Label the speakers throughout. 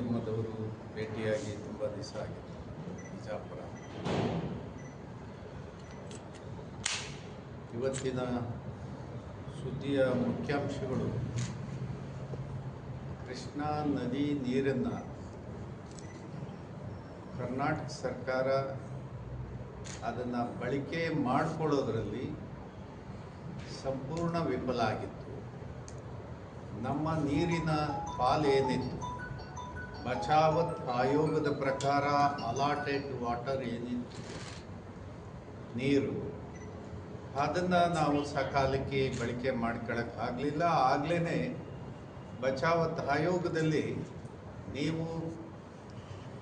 Speaker 1: ಮಾಧ್ಯಮದವರು ಭೇಟಿಯಾಗಿ ತುಂಬ ದಿವಸ ಆಗಿದೆ. ಬಿಜಾಪುರ. ಇವತ್ತಿನ ಸುದ್ದಿಯ ಮುಖ್ಯಾಂಶಗಳು. ಕೃಷ್ಣಾ ನದಿ ನೀರನ್ನು ಕರ್ನಾಟಕ ಸರ್ಕಾರ ಅದನ್ನು ಬಳಕೆ ಮಾಡಿಕೊಳ್ಳೋದ್ರಲ್ಲಿ ಸಂಪೂರ್ಣ ವಿಫಲ ಆಗಿತ್ತು. ನಮ್ಮ ನೀರಿನ ಪಾಲೇನಿತ್ತು ಬಚಾವತ್ ಆಯೋಗದ ಪ್ರಕಾರ ಅಲಾಟೆಡ್ ವಾಟರ್ ಏನಿತ್ತು? ನೀರು. ಅದನ್ನು ನಾವು ಸಕಾಲಕ್ಕೆ ಬಳಕೆ ಮಾಡ್ಕೊಳ್ಳೋಕ್ಕಾಗಲಿಲ್ಲ ಆಗಲೇ ಬಚಾವತ್ ಆಯೋಗದಲ್ಲಿ ನೀವು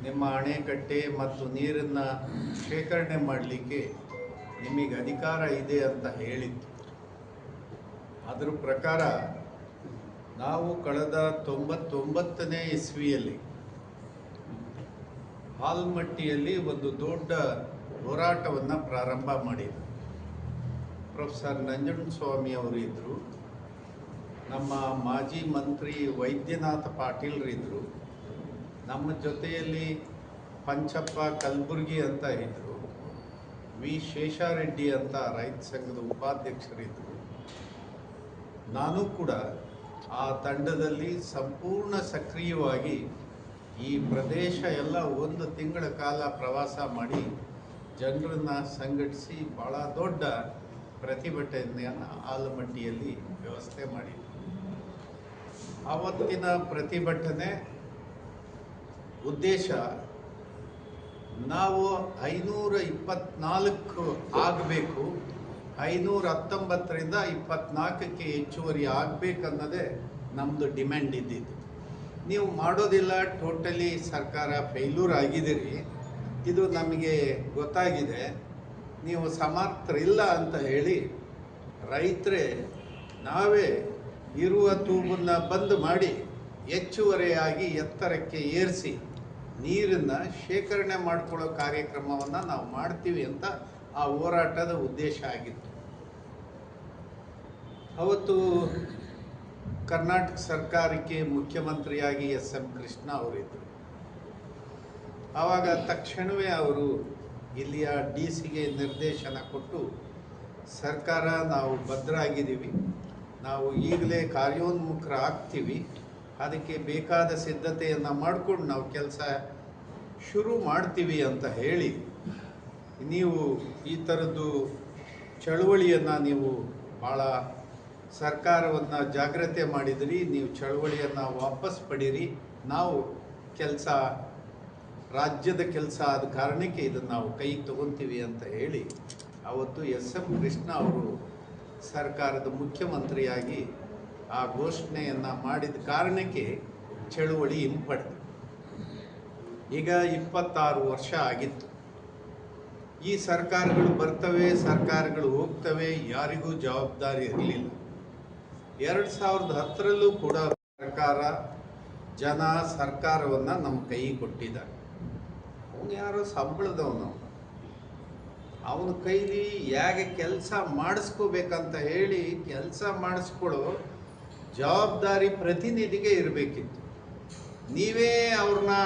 Speaker 1: ನಿಮ್ಮ ಅಣೆಕಟ್ಟೆ ಮತ್ತು ನೀರನ್ನು ಶೇಖರಣೆ ಮಾಡಲಿಕ್ಕೆ ನಿಮಗೆ ಅಧಿಕಾರ ಇದೆ ಅಂತ ಹೇಳಿತ್ತು. ಅದರ ಪ್ರಕಾರ ನಾವು ಕಳೆದ ತೊಂಬತ್ತೊಂಬತ್ತನೇ ಇಸ್ವಿಯಲ್ಲಿ ಹಾಲ್ಮಟ್ಟಿಯಲ್ಲಿ ಒಂದು ದೊಡ್ಡ ಹೋರಾಟವನ್ನು ಪ್ರಾರಂಭ ಮಾಡಿದರು. ಪ್ರೊಫೆಸರ್ ನಂಜನಸ್ವಾಮಿ ಅವರು ಇದ್ದರು ನಮ್ಮ ಮಾಜಿ ಮಂತ್ರಿ ವೈದ್ಯನಾಥ ಪಾಟೀಲ್ರಿದ್ದರು ನಮ್ಮ ಜೊತೆಯಲ್ಲಿ ಪಂಚಪ್ಪ ಕಲಬುರ್ಗಿ ಅಂತ ಇದ್ದರು ವಿ ಶೇಷಾರೆಡ್ಡಿ ಅಂತ ರೈತ ಸಂಘದ ಉಪಾಧ್ಯಕ್ಷರಿದ್ದರು ನಾನು ಕೂಡ ಆ ತಂಡದಲ್ಲಿ ಸಂಪೂರ್ಣ ಸಕ್ರಿಯವಾಗಿ ಈ ಪ್ರದೇಶ ಎಲ್ಲ ಒಂದು ತಿಂಗಳ ಕಾಲ ಪ್ರವಾಸ ಮಾಡಿ ಜನರನ್ನು ಸಂಘಟಿಸಿ ಭಾಳ ದೊಡ್ಡ ಪ್ರತಿಭಟನೆಯನ್ನು ಆಲಮಟ್ಟಿಯಲ್ಲಿ ವ್ಯವಸ್ಥೆ ಮಾಡಿದ್ವಿ ಆವತ್ತಿನ ಪ್ರತಿಭಟನೆ ಉದ್ದೇಶ ನಾವು ಐನೂರ ಇಪ್ಪತ್ನಾಲ್ಕು ಆಗಬೇಕು, ಐನೂರ ಹತ್ತೊಂಬತ್ತರಿಂದ ಇಪ್ಪತ್ನಾಲ್ಕಕ್ಕೆ ಹೆಚ್ಚುವರಿ ಆಗಬೇಕನ್ನೋದೇ ನಮ್ಮದು ಡಿಮ್ಯಾಂಡ್ ಇದ್ದಿದ್ದು. ನೀವು ಮಾಡೋದಿಲ್ಲ ಟೋಟಲಿ ಸರ್ಕಾರ ಫೇಲ್ಯೂರ್ ಆಗಿದ್ದೀರಿ. ಇದು ನಮಗೆ ಗೊತ್ತಾಗಿದೆ. ನೀವು ಸಮರ್ಥರಿಲ್ಲ ಅಂತ ಹೇಳಿ ರೈತರೇ ನಾವೇ ಇರುವ ತೂಬನ್ನು ಬಂದ್ ಮಾಡಿ ಹೆಚ್ಚುವರಿಯಾಗಿ ಎತ್ತರಕ್ಕೆ ಏರಿಸಿ ನೀರನ್ನು ಶೇಖರಣೆ ಮಾಡಿಕೊಳ್ಳೋ ಕಾರ್ಯಕ್ರಮವನ್ನು ನಾವು ಮಾಡ್ತೀವಿ ಅಂತ ಆ ಹೋರಾಟದ ಉದ್ದೇಶ ಆಗಿತ್ತು. ಅವತ್ತು ಕರ್ನಾಟಕ ಸರ್ಕಾರಕ್ಕೆ ಮುಖ್ಯಮಂತ್ರಿಯಾಗಿ ಎಸ್ ಎಂ ಕೃಷ್ಣ ಅವರಿದ್ದರು ಆವಾಗ ತಕ್ಷಣವೇ ಅವರು ಇಲ್ಲಿಯ ಡಿ ಸಿಗೆ ನಿರ್ದೇಶನ ಕೊಟ್ಟು, ಸರ್ಕಾರ ನಾವು ಭದ್ರಾಗಿದ್ದೀವಿ, ನಾವು ಈಗಲೇ ಕಾರ್ಯೋನ್ಮುಖರಾಗ್ತೀವಿ ಅದಕ್ಕೆ ಬೇಕಾದ ಸಿದ್ಧತೆಯನ್ನು ಮಾಡಿಕೊಂಡು ನಾವು ಕೆಲಸ ಶುರು ಮಾಡ್ತೀವಿ ಅಂತ ಹೇಳಿ, ನೀವು ಈ ಥರದ್ದು ಚಳುವಳಿಯನ್ನು ನೀವು ಭಾಳ ಸರ್ಕಾರವನ್ನು ಜಾಗ್ರತೆ ಮಾಡಿದಿರಿ, ನೀವು ಚಳವಳಿಯನ್ನು ವಾಪಸ್ ಪಡೀರಿ. ನಾವು ಕೆಲಸ, ರಾಜ್ಯದ ಕೆಲಸ ಆದ ಕಾರಣಕ್ಕೆ ಇದನ್ನು ನಾವು ಕೈಗೆ ತಗೊತೀವಿ ಅಂತ ಹೇಳಿ ಅವತ್ತು ಎಸ್ ಎಂ ಕೃಷ್ಣ ಅವರು ಸರ್ಕಾರದ ಮುಖ್ಯಮಂತ್ರಿಯಾಗಿ ಆ ಘೋಷಣೆಯನ್ನು ಮಾಡಿದ ಕಾರಣಕ್ಕೆ ಚಳುವಳಿ ಹಿಂಪಡೆದು. ಈಗ ಇಪ್ಪತ್ತಾರು ವರ್ಷ ಆಗಿತ್ತು. ಈ ಸರ್ಕಾರಗಳು ಬರ್ತವೆ, ಸರ್ಕಾರಗಳು ಹೋಗ್ತವೆ, ಯಾರಿಗೂ ಜವಾಬ್ದಾರಿ ಇರಲಿಲ್ಲ. ಎರಡು ಸಾವಿರದ ಹತ್ತರಲ್ಲೂ ಕೂಡ ಸರ್ಕಾರ ಜನ ಸರ್ಕಾರವನ್ನು ನಮ್ಮ ಕೈ ಕೊಟ್ಟಿದ್ದಾರೆ. ಅವನು ಯಾರೋ ಸಂಬಳದವನು. ಅವನ ಕೈಲಿ ಹೇಗೆ ಕೆಲಸ ಮಾಡಿಸ್ಕೋಬೇಕಂತ ಹೇಳಿ ಕೆಲಸ ಮಾಡಿಸ್ಕೊಳ್ಳೋ ಜವಾಬ್ದಾರಿ ಪ್ರತಿನಿಧಿಗೆ ಇರಬೇಕಿತ್ತು. ನೀವೇ ಅವ್ರನ್ನ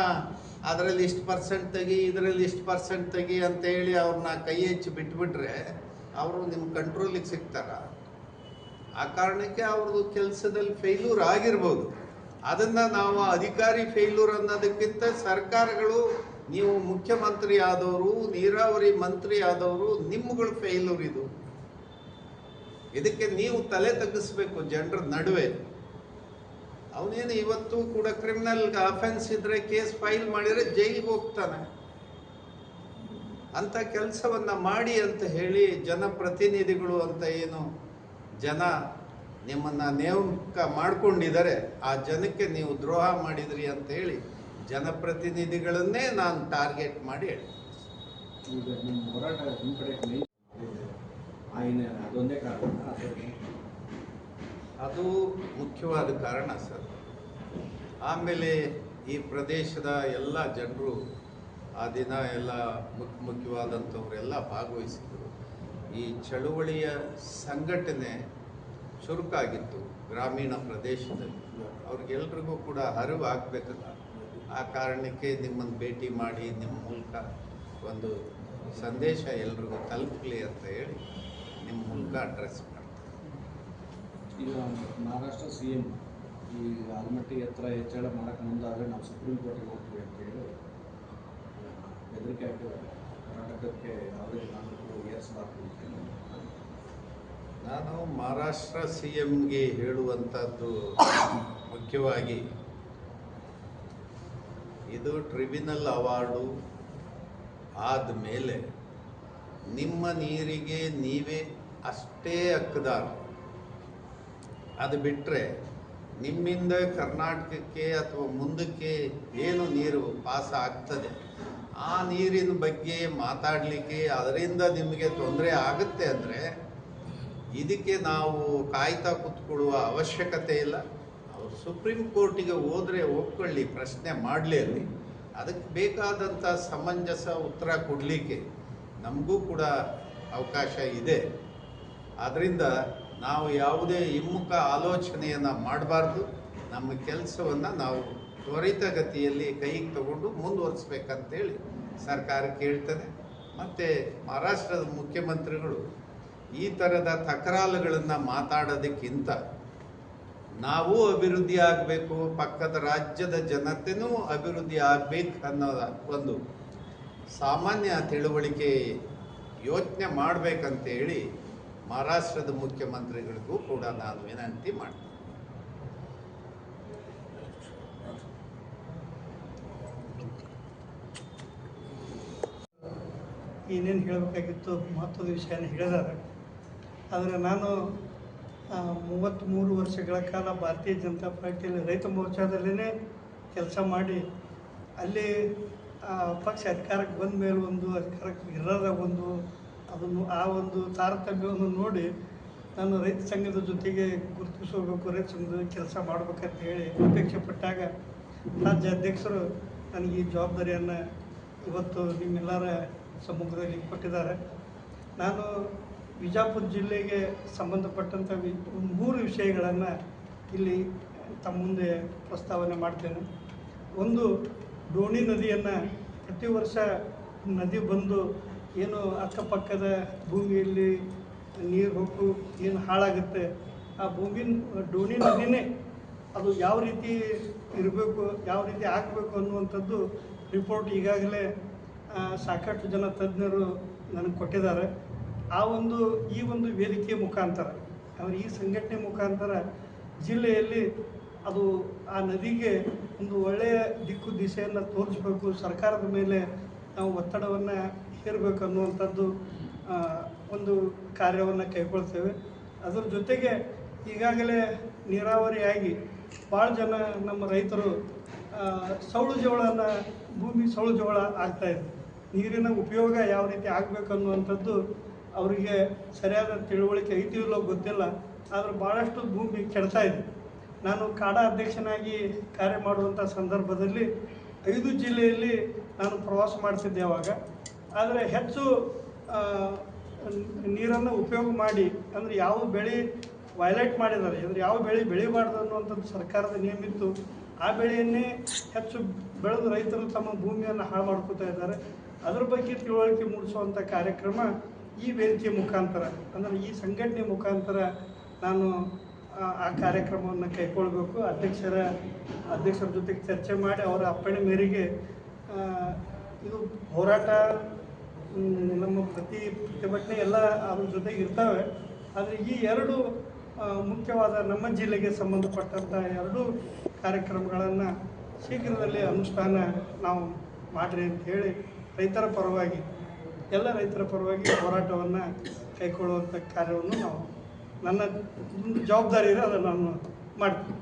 Speaker 1: ಅದರಲ್ಲಿ ಇಷ್ಟು ಪರ್ಸೆಂಟ್ ತೆಗಿ, ಇದರಲ್ಲಿ ಇಷ್ಟು ಪರ್ಸೆಂಟ್ ತೆಗಿ ಅಂತ ಹೇಳಿ ಅವ್ರನ್ನ ಕೈ ಹೆಚ್ಚಿ ಬಿಟ್ಬಿಟ್ರೆ ಅವರು ನಿಮ್ಮ ಕಂಟ್ರೋಲಿಗೆ ಸಿಗ್ತಾರ? ಆ ಕಾರಣಕ್ಕೆ ಅವ್ರದ್ದು ಕೆಲಸದಲ್ಲಿ ಫೇಲ್ಯೂರ್ ಆಗಿರ್ಬೋದು. ಅದನ್ನು ನಾವು ಅಧಿಕಾರಿ ಫೇಲ್ಯೂರ್ ಅನ್ನೋದಕ್ಕಿಂತ ಸರ್ಕಾರಗಳು, ನೀವು ಮುಖ್ಯಮಂತ್ರಿ ಆದವರು, ನೀರಾವರಿ ಮಂತ್ರಿ ಆದವರು ನಿಮ್ಮಗಳು ಫೇಲ್ಯೂರ್ ಇದು. ಇದಕ್ಕೆ ನೀವು ತಲೆ ತಗ್ಗಿಸ್ಬೇಕು ಜನರ ನಡುವೆ. ಅವನೇನು ಇವತ್ತು ಕೂಡ ಕ್ರಿಮಿನಲ್ ಅಫೆನ್ಸ್ ಇದ್ರೆ ಕೇಸ್ ಫೈಲ್ ಮಾಡಿದ್ರೆ ಜೈಲಿಗೆ ಹೋಗ್ತಾನೆ. ಅಂತ ಕೆಲಸವನ್ನ ಮಾಡಿ ಅಂತ ಹೇಳಿ ಜನಪ್ರತಿನಿಧಿಗಳು ಅಂತ ಏನು ಜನ ನಿಮ್ಮನ್ನು ನೇಮಕ ಮಾಡಿಕೊಂಡಿದ್ದಾರೆ ಆ ಜನಕ್ಕೆ ನೀವು ದ್ರೋಹ ಮಾಡಿದ್ರಿ ಅಂತ ಹೇಳಿ ಜನಪ್ರತಿನಿಧಿಗಳನ್ನೇ ನಾನು ಟಾರ್ಗೆಟ್ ಮಾಡಿ ಹೇಳಿ.
Speaker 2: ಈಗ ನಿಮ್ಮ ಹೋರಾಟ ನಿಮ್ಮ ಕಡೆ ಆಯ್ನ ಅದೊಂದೇ ಕಾರಣ
Speaker 1: ಅದು ಮುಖ್ಯವಾದ ಕಾರಣ ಸರ್. ಆಮೇಲೆ ಈ ಪ್ರದೇಶದ ಎಲ್ಲ ಜನರು ಆ ದಿನ ಎಲ್ಲ ಮುಖ್ಯ ಮುಖ್ಯವಾದಂಥವರೆಲ್ಲ ಭಾಗವಹಿಸಿದರು. ಈ ಚಳುವಳಿಯ ಸಂಘಟನೆ ಚುರುಕಾಗಿತ್ತು ಗ್ರಾಮೀಣ ಪ್ರದೇಶದಲ್ಲಿ. ಅವ್ರಿಗೆಲ್ರಿಗೂ ಕೂಡ ಅರಿವು ಆಗಬೇಕಲ್ಲ. ಆ ಕಾರಣಕ್ಕೆ ನಿಮ್ಮನ್ನು ಭೇಟಿ ಮಾಡಿ ನಿಮ್ಮ ಮೂಲಕ ಒಂದು ಸಂದೇಶ ಎಲ್ರಿಗೂ ತಲುಪಲಿ ಅಂತ ಹೇಳಿ ನಿಮ್ಮ ಮೂಲಕ ಅಡ್ರೆಸ್ ಮಾಡ್ತೀನಿ.
Speaker 2: ಈಗ ಮಹಾರಾಷ್ಟ್ರ ಸಿ ಎಂ ಈ ಆಲ್ಮಟ್ಟಿ ಎತ್ತರ ಹೆಚ್ಚಳ ಮಾಡೋಕ್ಕೆ ಮುಂದಾದರೆ ನಾವು ಸುಪ್ರೀಂ ಕೋರ್ಟಿಗೆ ಹೋಗ್ತೀವಿ ಅಂತ ಹೇಳಿ ಬೆದರಿಕೆ ಹಾಕಿದ್ದಾರೆ. ಕರ್ನಾಟಕಕ್ಕೆ ಯಾವುದೇ ನಾಗರಿಕರು ಏರಿಸಬಾರ್ದು
Speaker 1: ನಾನು ಮಹಾರಾಷ್ಟ್ರ ಸಿ ಎಂಗೆ ಹೇಳುವಂಥದ್ದು ಮುಖ್ಯವಾಗಿ ಇದು ಟ್ರಿಬ್ಯುನಲ್ ಅವಾರ್ಡು ಆದಮೇಲೆ ನಿಮ್ಮ ನೀರಿಗೆ ನೀವೇ ಅಷ್ಟೇ ಹಕ್ಕದಾರ ಅದು ಬಿಟ್ಟರೆ ನಿಮ್ಮಿಂದ ಕರ್ನಾಟಕಕ್ಕೆ ಅಥವಾ ಮುಂದಕ್ಕೆ ಏನು ನೀರು ಪಾಸ ಆಗ್ತದೆ? ಆ ನೀರಿನ ಬಗ್ಗೆ ಮಾತಾಡಲಿಕ್ಕೆ ಅದರಿಂದ ನಿಮಗೆ ತೊಂದರೆ ಆಗುತ್ತೆ ಅಂದರೆ ಇದಕ್ಕೆ ನಾವು ಕಾಯ್ತಾ ಕುತ್ಕೊಳ್ಳುವ ಅವಶ್ಯಕತೆ ಇಲ್ಲ. ಅವರು ಸುಪ್ರೀಂ ಕೋರ್ಟಿಗೆ ಹೋದರೆ ಒಪ್ಕೊಳ್ಳಿ, ಪ್ರಶ್ನೆ ಮಾಡಲಿ ಅಲ್ಲಿ. ಅದಕ್ಕೆ ಬೇಕಾದಂಥ ಸಮಂಜಸ ಉತ್ತರ ಕೊಡಲಿಕ್ಕೆ ನಮಗೂ ಕೂಡ ಅವಕಾಶ ಇದೆ. ಆದ್ದರಿಂದ ನಾವು ಯಾವುದೇ ಹಿಮ್ಮುಖ ಆಲೋಚನೆಯನ್ನು ಮಾಡಬಾರ್ದು. ನಮ್ಮ ಕೆಲಸವನ್ನು ನಾವು ತ್ವರಿತಗತಿಯಲ್ಲಿ ಕೈಗೆ ತಗೊಂಡು ಮುಂದುವರಿಸ್ಬೇಕಂತೇಳಿ ಸರ್ಕಾರ ಕೇಳ್ತದೆ. ಮತ್ತು ಮಹಾರಾಷ್ಟ್ರದ ಮುಖ್ಯಮಂತ್ರಿಗಳು ಈ ಥರದ ತಕರಾರುಗಳನ್ನು ಮಾತಾಡೋದಕ್ಕಿಂತ ನಾವು ಅಭಿವೃದ್ಧಿ ಆಗಬೇಕು, ಪಕ್ಕದ ರಾಜ್ಯದ ಜನತೆನೂ ಅಭಿವೃದ್ಧಿ ಆಗಬೇಕು ಅನ್ನೋದ ಒಂದು ಸಾಮಾನ್ಯ ತಿಳುವಳಿಕೆ ಯೋಚನೆ ಮಾಡಬೇಕಂತೇಳಿ ಮಹಾರಾಷ್ಟ್ರದ ಮುಖ್ಯಮಂತ್ರಿಗಳಿಗೂ ಕೂಡ ನಾನು ವಿನಂತಿ ಮಾಡ್ತೀನಿ.
Speaker 3: ಇನ್ನೇನು ಹೇಳಬೇಕಾಗಿತ್ತು? ಮಹತ್ವದ ವಿಷಯನ ಹೇಳಿದ್ದಾರೆ. ಆದರೆ ನಾನು ಮೂವತ್ತ್ಮೂರು ವರ್ಷಗಳ ಕಾಲ ಭಾರತೀಯ ಜನತಾ ಪಾರ್ಟಿಯಲ್ಲಿ ರೈತ ಮೋರ್ಚಾದಲ್ಲೇ ಕೆಲಸ ಮಾಡಿ, ಅಲ್ಲಿ ಪಕ್ಷ ಅಧಿಕಾರಕ್ಕೆ ಬಂದ ಮೇಲೆ ಒಂದು, ಅಧಿಕಾರಕ್ಕೆ ಇರದ ಒಂದು, ಅದನ್ನು, ಆ ಒಂದು ತಾರತಮ್ಯವನ್ನು ನೋಡಿ ನಾನು ರೈತ ಸಂಘದ ಜೊತೆಗೆ ಗುರುತಿಸೋಬೇಕು ರೈತ ಸಂಘದ ಕೆಲಸ ಮಾಡಬೇಕಂತ ಹೇಳಿ ಅಪೇಕ್ಷೆ ಪಟ್ಟಾಗ ರಾಜ್ಯ ಅಧ್ಯಕ್ಷರು ನನಗೆ ಈ ಜವಾಬ್ದಾರಿಯನ್ನು ಇವತ್ತು ನಿಮ್ಮೆಲ್ಲರ ಸಮ್ಮುಖದಲ್ಲಿ ಕೊಟ್ಟಿದ್ದಾರೆ. ನಾನು ವಿಜಾಪುರ ಜಿಲ್ಲೆಗೆ ಸಂಬಂಧಪಟ್ಟಂಥ ವಿ ಮೂರು ವಿಷಯಗಳನ್ನು ಇಲ್ಲಿ ತಮ್ಮ ಮುಂದೆ ಪ್ರಸ್ತಾವನೆ ಮಾಡ್ತೇನೆ. ಒಂದು, ಡೋಣಿ ನದಿಯನ್ನು ಪ್ರತಿ ವರ್ಷ ನದಿ ಬಂದು ಏನು ಅಕ್ಕಪಕ್ಕದ ಭೂಮಿಯಲ್ಲಿ ನೀರು ಹೋಗು, ಏನು ಹಾಳಾಗುತ್ತೆ, ಆ ಭೂಮಿ ಡೋಣಿ ನದಿನೇ ಅದು ಯಾವ ರೀತಿ ಇರಬೇಕು, ಯಾವ ರೀತಿ ಆಗಬೇಕು ಅನ್ನುವಂಥದ್ದು ರಿಪೋರ್ಟ್ ಈಗಾಗಲೇ ಸಾಕಷ್ಟು ಜನ ತಜ್ಞರು ನನಗೆ ಕೊಟ್ಟಿದ್ದಾರೆ. ಆ ಒಂದು, ಈ ಒಂದು ವೇದಿಕೆಯ ಮುಖಾಂತರ, ಅಂದರೆ ಈ ಸಂಘಟನೆ ಮುಖಾಂತರ ಜಿಲ್ಲೆಯಲ್ಲಿ ಅದು ಆ ನದಿಗೆ ಒಂದು ಒಳ್ಳೆಯ ದಿಕ್ಕು ದಿಶೆಯನ್ನು ತೋರಿಸ್ಬೇಕು, ಸರ್ಕಾರದ ಮೇಲೆ ನಾವು ಒತ್ತಡವನ್ನು ಹೇರಬೇಕು ಅನ್ನುವಂಥದ್ದು ಒಂದು ಕಾರ್ಯವನ್ನು ಕೈಗೊಳ್ತೇವೆ. ಅದರ ಜೊತೆಗೆ ಈಗಾಗಲೇ ನೀರಾವರಿಯಾಗಿ ಭಾಳ ಜನ ನಮ್ಮ ರೈತರು ಸೌಳು ಜೋಳನ, ಭೂಮಿ ಸೌಳು ಜೋಳ ಆಗ್ತಾಯಿದೆ ನೀರಿನ ಉಪಯೋಗ ಯಾವ ರೀತಿ ಆಗಬೇಕು ಅನ್ನುವಂಥದ್ದು ಅವರಿಗೆ ಸರಿಯಾದ ತಿಳುವಳಿಕೆ ಐತಿ ಇಲ್ಲೋ ಗೊತ್ತಿಲ್ಲ, ಆದರೆ ಭಾಳಷ್ಟು ಭೂಮಿ ಕೆಡ್ತಾ ಇದೆ. ನಾನು ಕಾಡಾ ಅಧ್ಯಕ್ಷನಾಗಿ ಕಾರ್ಯ ಮಾಡುವಂಥ ಸಂದರ್ಭದಲ್ಲಿ ಐದು ಜಿಲ್ಲೆಯಲ್ಲಿ ನಾನು ಪ್ರವಾಸ ಮಾಡ್ತಿದ್ದೆ ಅವಾಗ. ಆದರೆ ಹೆಚ್ಚು ನೀರನ್ನು ಉಪಯೋಗ ಮಾಡಿ, ಅಂದರೆ ಯಾವ ಬೆಳೆ ವೈಲೇಟ್ ಮಾಡಿದ್ದಾರೆ, ಅಂದರೆ ಯಾವ ಬೆಳೆ ಬೆಳಿಬಾರ್ದು ಅನ್ನುವಂಥದ್ದು ಸರ್ಕಾರದ ನಿಯಮ ಇತ್ತು. ಆ ಬೆಳೆಯನ್ನೇ ಹೆಚ್ಚು ಬೆಳೆದು ರೈತರು ತಮ್ಮ ಭೂಮಿಯನ್ನು ಹಾಳು ಮಾಡ್ಕೋತಾ ಇದ್ದಾರೆ. ಅದ್ರ ಬಗ್ಗೆ ತಿಳುವಳಿಕೆ ಮೂಡಿಸುವಂಥ ಕಾರ್ಯಕ್ರಮ ಈ ವೇದಿಕೆ ಮುಖಾಂತರ, ಅಂದರೆ ಈ ಸಂಘಟನೆ ಮುಖಾಂತರ ನಾನು, ಆ- ಕಾರ್ಯಕ್ರಮವನ್ನು ಕೈಗೊಳ್ಬೇಕು ಅಧ್ಯಕ್ಷರ ಅಧ್ಯಕ್ಷರ ಜೊತೆಗೆ ಚರ್ಚೆ ಮಾಡಿ ಅವರ ಅಪ್ಪಣೆ ಮೇರೆಗೆ ಇದು ಹೋರಾಟ ನಮ್ಮ ಪ್ರತಿ ಪ್ರತಿಭಟನೆ ಎಲ್ಲ ಅದ್ರ ಜೊತೆಗೆ ಇರ್ತವೆ. ಆದರೆ ಈ ಎರಡು ಮುಖ್ಯವಾದ ನಮ್ಮ ಜಿಲ್ಲೆಗೆ ಸಂಬಂಧಪಟ್ಟಂಥ ಎರಡು ಕಾರ್ಯಕ್ರಮಗಳನ್ನು ಶೀಘ್ರದಲ್ಲೇ ಅನುಷ್ಠಾನ ನಾವು ಮಾಡಿರಿ ಅಂತ ಹೇಳಿ ರೈತರ ಪರವಾಗಿ ಎಲ್ಲ ರೈತರ ಪರವಾಗಿ ಹೋರಾಟವನ್ನು ಕೈಗೊಳ್ಳುವಂಥ ಕಾರ್ಯವನ್ನು ನಾವು ನನ್ನ ಜವಾಬ್ದಾರಿ ಇದೆ ಅದನ್ನು ನಾನು ಮಾಡ್ತೀನಿ.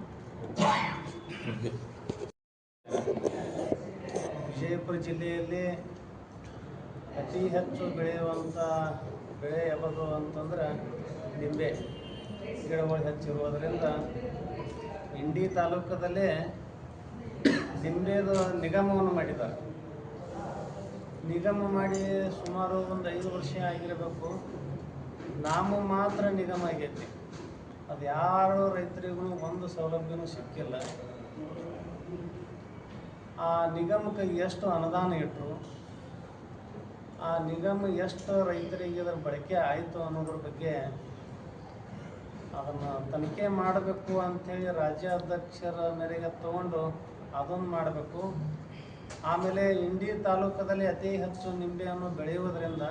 Speaker 4: ವಿಜಯಪುರ ಜಿಲ್ಲೆಯಲ್ಲಿ ಅತಿ ಹೆಚ್ಚು ಬೆಳೆಯುವಂಥ ಬೆಳೆ ಯಾವುದು ಅಂತಂದ್ರೆ ನಿಂಬೆ. ಗಿಡಗಳು ಹೆಚ್ಚಿರುವುದರಿಂದ ಇಂಡಿ ತಾಲೂಕದಲ್ಲೇ ನಿಂಬೆದು ನಿಗಮವನ್ನು ಮಾಡಿದ್ದಾರೆ. ನಿಗಮ ಮಾಡಿ ಸುಮಾರು ಒಂದು ಐದು ವರ್ಷ ಆಗಿರಬೇಕು. ನಾಮ ಮಾತ್ರ ನಿಗಮ ಆಗೈತಿ. ಅದು ಯಾರು ರೈತರಿಗೂ ಒಂದು ಸೌಲಭ್ಯನೂ ಸಿಕ್ಕಿಲ್ಲ. ಆ ನಿಗಮಕ್ಕೆ ಎಷ್ಟು ಅನುದಾನ ಇಟ್ಟರು ಆ ನಿಗಮ ಎಷ್ಟು ರೈತರಿಗೆ ಅದರ ಬಳಕೆ ಆಯಿತು ಅನ್ನೋದ್ರ ಬಗ್ಗೆ ಅದನ್ನು ತನಿಖೆ ಮಾಡಬೇಕು ಅಂಥೇಳಿ ರಾಜ್ಯಾಧ್ಯಕ್ಷರ ಮೇರೆಗೆ ತಗೊಂಡು ಅದನ್ನು ಮಾಡಬೇಕು. ಆಮೇಲೆ ಇಂಡಿ ತಾಲೂಕದಲ್ಲಿ ಅತಿ ಹೆಚ್ಚು ನಿಂಬೆಯನ್ನು ಬೆಳೆಯುವುದರಿಂದ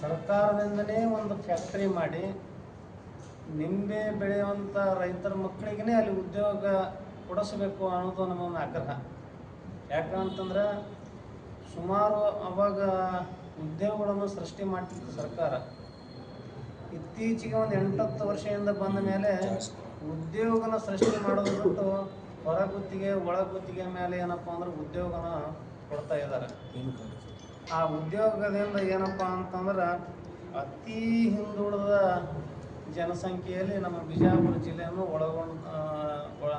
Speaker 4: ಸರ್ಕಾರದಿಂದನೇ ಒಂದು ಫ್ಯಾಕ್ಟ್ರಿ ಮಾಡಿ ನಿಂಬೆ ಬೆಳೆಯುವಂಥ ರೈತರ ಮಕ್ಕಳಿಗೇ ಅಲ್ಲಿ ಉದ್ಯೋಗ ಕೊಡಿಸಬೇಕು ಅನ್ನೋದು ನಮ್ಮ ಒಂದು ಆಗ್ರಹ. ಯಾಕಂತಂದ್ರೆ ಸುಮಾರು ಅವಾಗ ಉದ್ಯೋಗಗಳನ್ನು ಸೃಷ್ಟಿ ಮಾಡ್ತಿತ್ತು ಸರ್ಕಾರ. ಇತ್ತೀಚೆಗೆ ಒಂದು ಎಂಟತ್ತು ವರ್ಷದಿಂದ ಬಂದ ಮೇಲೆ ಉದ್ಯೋಗನ ಸೃಷ್ಟಿ ಮಾಡೋದು ಬಿಟ್ಟು ಹೊರ ಗುತ್ತಿಗೆ ಒಳ ಗುತ್ತಿಗೆ ಮೇಲೆ ಏನಪ್ಪ ಅಂದ್ರೆ ಉದ್ಯೋಗನ ಕೊಡ್ತಾ ಇದ್ದಾರೆ. ಆ ಉದ್ಯೋಗದಿಂದ ಏನಪ್ಪ ಅಂತಂದ್ರೆ ಅತಿ ಹಿಂದುಳಿದ ಜನಸಂಖ್ಯೆಯಲ್ಲಿ ನಮ್ಮ ಬಿಜಾಪುರ ಜಿಲ್ಲೆಯನ್ನು ಒಳಗೊಂಡ ಒಳ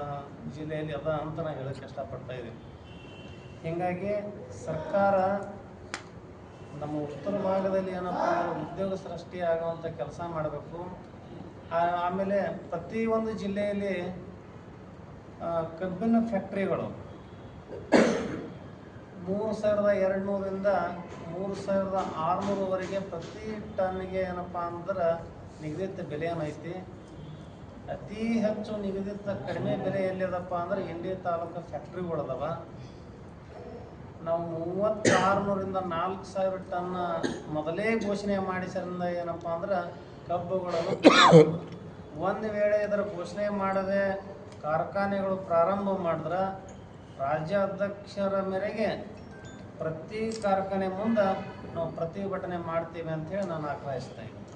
Speaker 4: ಜಿಲ್ಲೆಯಲ್ಲಿ ಅದ ಅಂತ ನಾನು ಹೇಳಕ್ಕೆ ಇಷ್ಟಪಡ್ತಾ ಇದ್ದೀನಿ. ಹೀಗಾಗಿ ಸರ್ಕಾರ ನಮ್ಮ ಉತ್ತರ ಭಾಗದಲ್ಲಿ ಏನಪ್ಪ ಅಂದ್ರೆ ಉದ್ಯೋಗ ಸೃಷ್ಟಿ ಆಗುವಂಥ ಕೆಲಸ ಮಾಡಬೇಕು. ಆಮೇಲೆ ಪ್ರತಿಯೊಂದು ಜಿಲ್ಲೆಯಲ್ಲಿ ಆ, ಕಬ್ಬಿನ ಫ್ಯಾಕ್ಟ್ರಿಗಳು. ಮೂರು ಸಾವಿರದ ಎರಡು ನೂರಿಂದ ಮೂರು ಸಾವಿರದ ಆರುನೂರವರೆಗೆ ಪ್ರತಿ ಟನ್ಗೆ ಏನಪ್ಪ ಅಂದ್ರೆ ನಿಗದಿತ ಬೆಲೆ ಏನೈತಿ ಅತಿ ಹೆಚ್ಚು ನಿಗದಿತ ಕಡಿಮೆ ಬೆಲೆ ಎಲ್ಲಿದಪ್ಪ ಅಂದ್ರೆ ಇಂಡಿ ತಾಲೂಕು ಫ್ಯಾಕ್ಟ್ರಿಗಳು ಅದಾವ ನಾವು ಮೂವತ್ತಾರುನೂರಿಂದ ನಾಲ್ಕು ಸಾವಿರ ಟನ್ ಮೊದಲೇ ಘೋಷಣೆ ಮಾಡಿಸರಿಂದ ಏನಪ್ಪ ಅಂದ್ರೆ ಕಬ್ಬುಗಳನ್ನು ಒಂದು ವೇಳೆ ಇದರ ಘೋಷಣೆ ಮಾಡದೆ ಕಾರ್ಖಾನೆಗಳು ಪ್ರಾರಂಭ ಮಾಡಿದ್ರೆ ರಾಜ್ಯಾಧ್ಯಕ್ಷರ ಮೇರೆಗೆ ಪ್ರತಿ ಕಾರ್ಖಾನೆ ಮುಂದೆ ನಾವು ಪ್ರತಿಭಟನೆ ಮಾಡ್ತೀವಿ ಅಂತ ಹೇಳಿ ನಾನು ಆಗ್ರಹಿಸ್ತಾ ಇದ್ದೀನಿ.